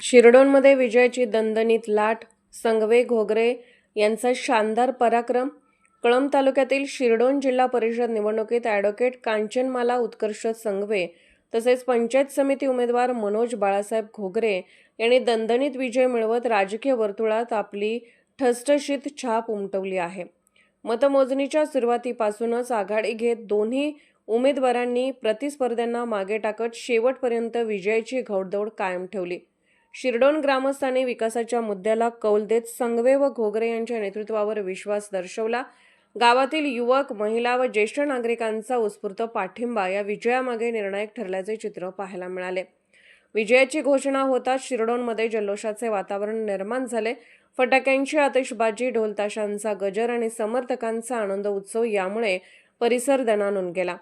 शिरडोनमध्ये विजयाची दणदणीत लाट संगवे घोगरे यांचा शानदार पराक्रम. कळंब तालुक्यातील शिरडोन जिल्हा परिषद निवडणुकीत ॲडव्होकेट कांचनमाला उत्कर्ष संगवे तसेच पंचायत समिती उमेदवार मनोज बाळासाहेब घोगरे यांनी दणदणीत विजय मिळवत राजकीय वर्तुळात आपली ठसठशीत छाप उमटवली आहे. मतमोजणीच्या सुरुवातीपासूनच आघाडी घेत दोन्ही उमेदवारांनी प्रतिस्पर्ध्यांना मागे टाकत शेवटपर्यंत विजयाची घौडदौड कायम ठेवली. शिरडोन ग्रामस्थांनी विकासाच्या मुद्द्याला कौल देत संगवे व घोगरे यांच्या नेतृत्वावर विश्वास दर्शवला. गावातील युवक महिला व ज्येष्ठ नागरिकांचा उत्स्फूर्त पाठिंबा या विजयामागे निर्णायक ठरल्याचे चित्र पाहायला मिळाले. विजयाची घोषणा होताच शिरडोनमध्ये जल्लोषाचे वातावरण निर्माण झाले. फटाक्यांची आतिषबाजी ढोलताशांचा गजर आणि समर्थकांचा आनंद उत्सव यामुळे परिसर दणानून गेला.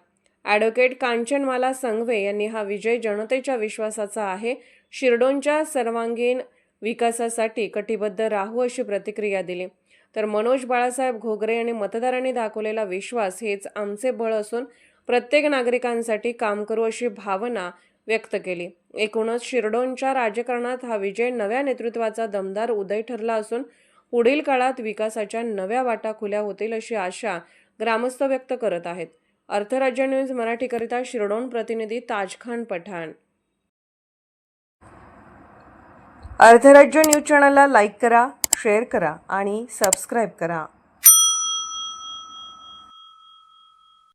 ॲडव्होकेट कांचनमाला संघवे यांनी हा विजय जनतेच्या विश्वासाचा आहे. शिरडोनच्या सर्वांगीण विकासासाठी कटिबद्ध राहू अशी प्रतिक्रिया दिली. तर मनोज बाळासाहेब घोगरे यांनी मतदारांनी दाखवलेला विश्वास हेच आमचे बळ असून प्रत्येक नागरिकांसाठी काम करू अशी भावना व्यक्त केली. एकूणच शिरडोनच्या राजकारणात हा विजय नव्या नेतृत्वाचा दमदार उदय ठरला असून पुढील काळात विकासाच्या नव्या वाटा खुल्या होतील अशी आशा ग्रामस्थ व्यक्त करत आहेत. अर्थराज्य न्यूज मराठीकरिता शिरडोन प्रतिनिधी ताजखान पठाण. अर्थराज्य न्यूज चॅनलला लाईक करा शेअर करा आणि सबस्क्राईब करा.